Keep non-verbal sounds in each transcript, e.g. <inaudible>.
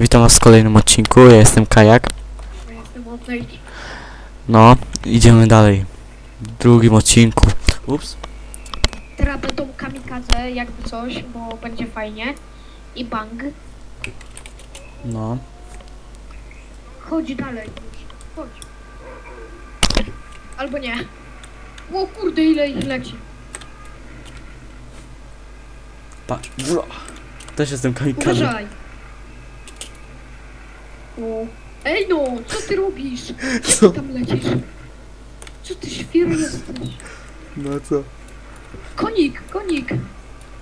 Witam was w kolejnym odcinku, ja jestem Kajak. Ja jestem Otlej. No, idziemy dalej. W drugim odcinku. Ups. Teraz będą kamikadze, jakby coś, bo będzie fajnie. I bang. No. Chodź dalej już. Chodź. Albo nie. O kurde, ile ich leci. Patrz. Bro. Też jestem kamikaze. Uważaj. Ej no, co ty robisz? <laughs> Co? Tam lecisz. Co ty świr jesteś? No co? Konik, konik.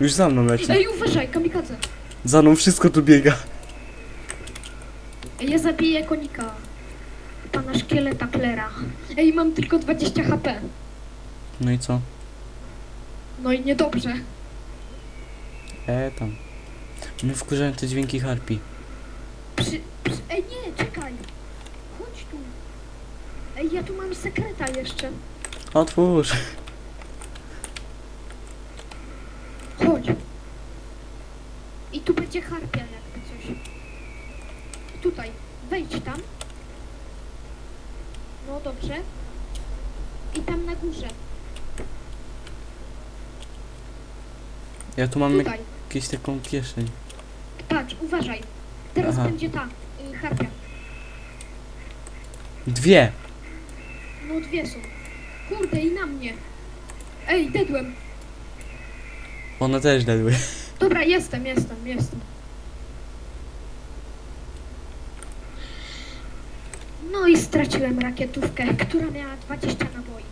Już za mną leci. Ej, uważaj, kamikadze. Za mną wszystko tu biega. Ej, ja zabiję konika. Pana szkieleta Klera. Ej, mam tylko 20 HP. No i co? No i niedobrze. E tam. Mnie wkurzają te dźwięki harpi. Ej, nie, czekaj. Chodź tu. Ej, ja tu mam sekreta jeszcze. Otwórz. Chodź. I tu będzie harpia jakby coś. Tutaj. Wejdź tam. No dobrze. I tam na górze. Ja tu mam Tutaj. jakąś taką kieszeń. Patrz, uważaj. Teraz Aha. będzie ta Dwie. No dwie są. Kurde, i na mnie. Ej, dedłem. One też dedły. Dobra, jestem, jestem, jestem. No i straciłem rakietówkę, która miała 20 naboi.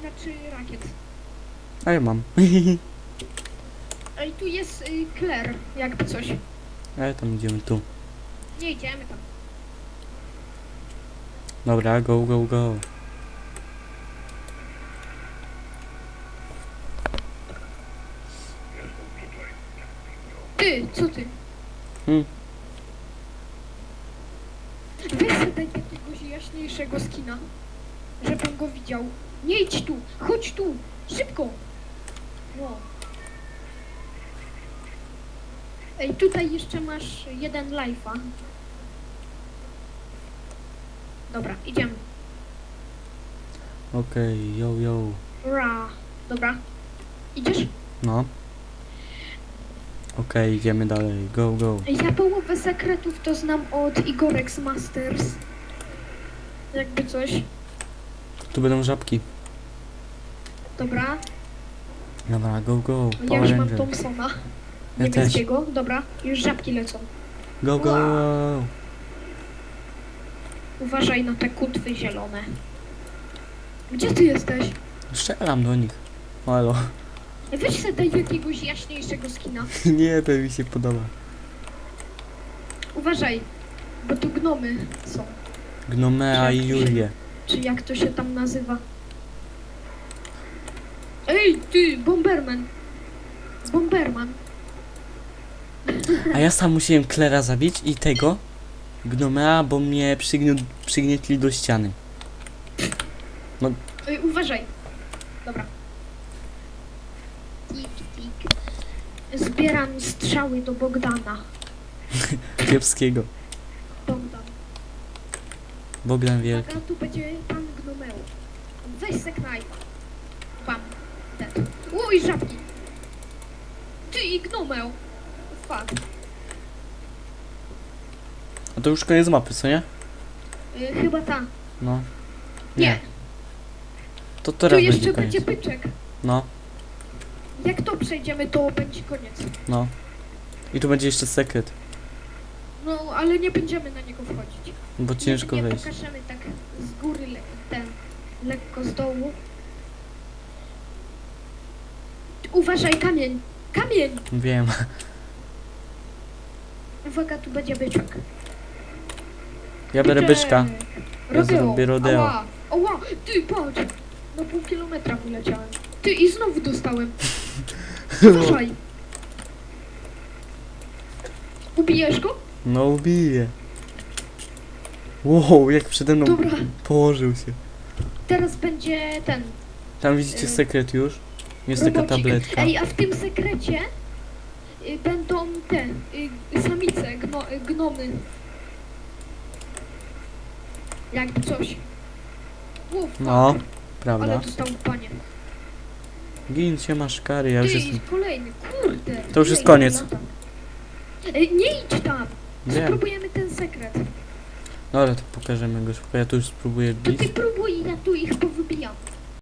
Znaczy rakiet. A ja mam. Ej, tu jest y, Claire, jakby coś. Ale tam idziemy tu. Nie idziemy tam. Dobra, go, go, go. Ty, co ty? Hmm. Weź sobie daj jakiegoś jaśniejszego skina, żebym go widział. Nie idź tu, chodź tu, szybko. No. Ej, tutaj jeszcze masz jeden life'a. Dobra, idziemy. Okej, yo, yo. Ra. Dobra. Idziesz? No. Okej, idziemy dalej. Go, go. Ej, Ja połowę sekretów to znam od Igorex Masters. Jakby coś. Tu będą żabki. Dobra, Dobra, go, go. ja już mam Ranger. Thompsona. Ja też. Dobra, już żabki lecą. Go, go. Uważaj na te kutwy zielone. Gdzie ty jesteś? Strzelam do nich. Halo. Weź sobie daj jakiegoś jaśniejszego skina. <laughs> Nie, to mi się podoba. Uważaj, bo tu gnomy są. Gnomea i Julię. Czy jak to się tam nazywa? Ej, ty, Bomberman! Bomberman. A ja sam musiałem Klera zabić i tego Gnomea, bo mnie przygniu, przygnietli do ściany. Ej, uważaj. Dobra. Tik, tik. Zbieram strzały do Bogdana. <laughs> Kiepskiego. Bogdan. Bogdan Wielki. Uwaga, tu będzie pan Gnomeu. Weź se knajpa. Bam. Dead. Żabki. Ty i Gnomeu. A to już koniec mapy, co nie? Y, chyba ta. No. Nie. To Tu teraz jeszcze będzie koniec. będzie byczek. No, Jak to przejdziemy, to będzie koniec. no. I tu będzie jeszcze sekret, No, ale nie będziemy na niego wchodzić. bo ciężko nie, nie wejść. pokażemy tak z góry le ten, lekko z dołu. Uważaj, kamień! Kamień! Wiem. Uwaga, tu będzie byczek. Ja biorę Byczek! byczka. Ja zrobię rodeo. Ała, ała, ty patrz! Na pół kilometra wyleciałem. Ty i znowu dostałem. <laughs> Uważaj! Ubijesz go? No ubiję. Wow, jak przede mną Dobra, położył się. teraz będzie ten. Tam widzicie Y, sekret już. Jest taka robocik. tabletka. Ej, a w tym sekrecie y, będą te y, samice, gno, y, gnomy. Jakby coś. Uf, No, ale prawda. dostał w panie. Gin się masz kary, ja Ty, już jestem... kolejny, kurde. To już jest koniec. lata? Ej, nie idź tam! Wiem. Spróbujemy ten sekret. Dobra, to pokażemy go szybko, ja tu już spróbuję To bić. ty próbuj, ja tu ich powybieram.